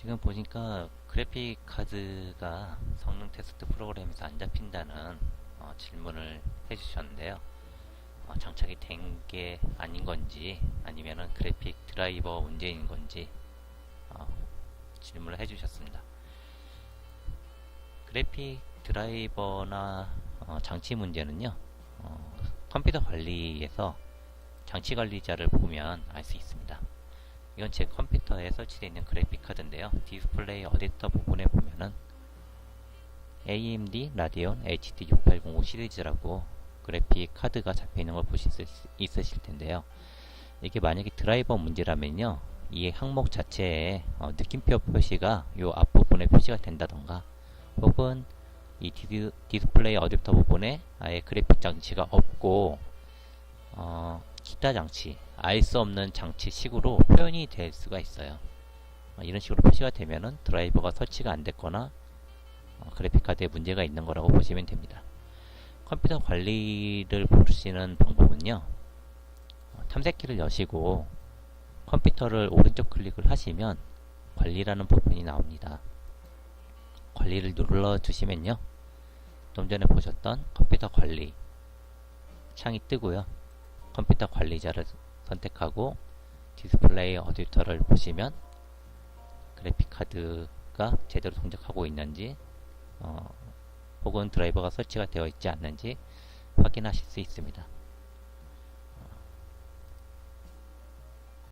지금 보니까 그래픽 카드가 성능 테스트 프로그램에서 안 잡힌다는 어, 질문을 해주셨는데요. 어, 장착이 된 게 아닌 건지 아니면은 그래픽 드라이버 문제인 건지 어, 질문을 해주셨습니다. 그래픽 드라이버나 어, 장치 문제는요. 어, 컴퓨터 관리에서 장치 관리자를 보면 알 수 있습니다. 이건 제 컴퓨터에 설치되어 있는 그래픽 카드인데요. 디스플레이 어댑터 부분에 보면은 AMD 라디온 HD6805 시리즈라고 그래픽 카드가 잡혀 있는 걸 보실 수 있- 있으실 텐데요. 이게 만약에 드라이버 문제라면요. 이 항목 자체에 어, 느낌표 표시가 요 앞부분에 표시가 된다던가 혹은 이 디스, 디스플레이 어댑터 부분에 아예 그래픽 장치가 없고 어, 기타 장치, 알 수 없는 장치식으로 표현이 될 수가 있어요. 어, 이런 식으로 표시가 되면은 드라이버가 설치가 안 됐거나 어, 그래픽카드에 문제가 있는 거라고 보시면 됩니다. 컴퓨터 관리를 보시는 방법은요. 어, 탐색키를 여시고 컴퓨터를 오른쪽 클릭을 하시면 관리라는 부분이 나옵니다. 관리를 눌러 주시면요. 좀 전에 보셨던 컴퓨터 관리 창이 뜨고요. 컴퓨터 관리자를 선택하고 디스플레이 어디터를 보시면 그래픽 카드가 제대로 동작하고 있는지 어, 혹은 드라이버가 설치가 되어 있지 않는지 확인하실 수 있습니다.